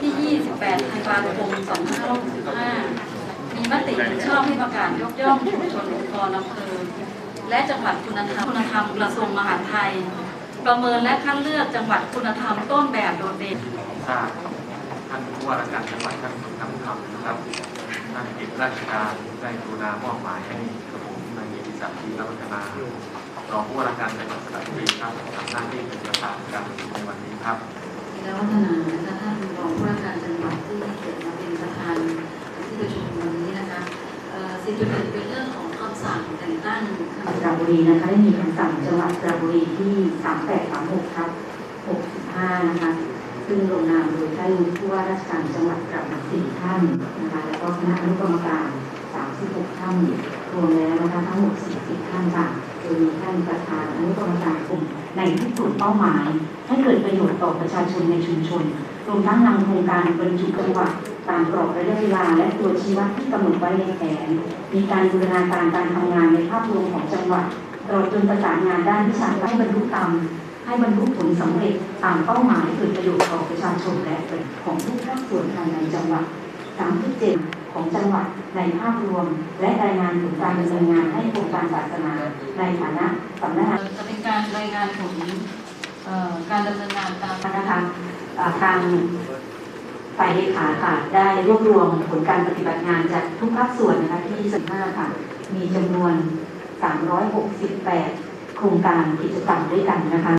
ที่ 28ธันวาคม 2565 มีมติชอบให้ประกาศยกย่องชุมชนองค์กรอำเภอและจังหวัดคุณธรรมคุณธรรมกระทรวงมหาดไทย ประเมินและคัดเลือกจังหวัดคุณธรรมต้นแบบโดดเด่นทราบท่านผู้ว่าราชการจังหวัดท่านคุณธรรมนะครับท่านเอกราชการได้กรุณามอบหมายให้กระผมนายเอกศักดิ์ทีรัตนา รองผู้ว่าราชการจังหวัดสระบุรีครับทำหน้าที่เป็นประธานการประชุมในวันนี้ครับและวัฒนานะคะท่านรองผู้ว่าการจังหวัดที่เกียรติมาเป็นประธานที่ประชุมวันนี้นะคะเอ่อสิ่งที่เป็นเป็นเรื่องของคำสั่งแต่งตั้งสระบุรีนะคะได้มีคำสั่งจังหวัดสระบุรีที่ 3836ครับ65นะคะซึ่งลงนามโดยท่านผู้ว่าราชการจังหวัดกระบี่สี่ท่านนะคะแล้วก็คณะอนุกรรมการ 36 ท่านรวมแล้วนะคะทั้งหมด 40 ท่านค่ะ โดยมีท่านประธานอนุกรรมการกลุ่มในที่สุดเป้าหมาย ให้เกิดประโยชน์ต่อประชาชนในชุมชนรวมทั้งนำโครงการบรรจุจังหวัดตามกรอบระยะเวลาและตัวชี้วัดที่กำหนดไว้ในแผน มีการบูรณาการการทำงานในภาพรวมของจังหวัดตลอดจนประสานงานด้านวิชาการให้บรรลุตามให้บรรลุผลสำเร็จตามเป้าหมายเกิดประโยชน์ต่อประชาชนและของทุกภาคส่วนภายในจังหวัด 37 ของจังหวัดในภาพรวม และรายงานถึงการดำเนินงานให้โครงการศาสนาในฐานะสำนักงานจะเป็นการรายงานผลเอ่อการดำเนินงานตามนะคะอ่าทางฝ่ายเลขาค่ะได้รวบรวมผลการปฏิบัติงานจากทุกภาคส่วนนะคะที่สิบห้าค่ะ มีจำนวน 368 โครงการกิจกรรมด้วยกันนะคะ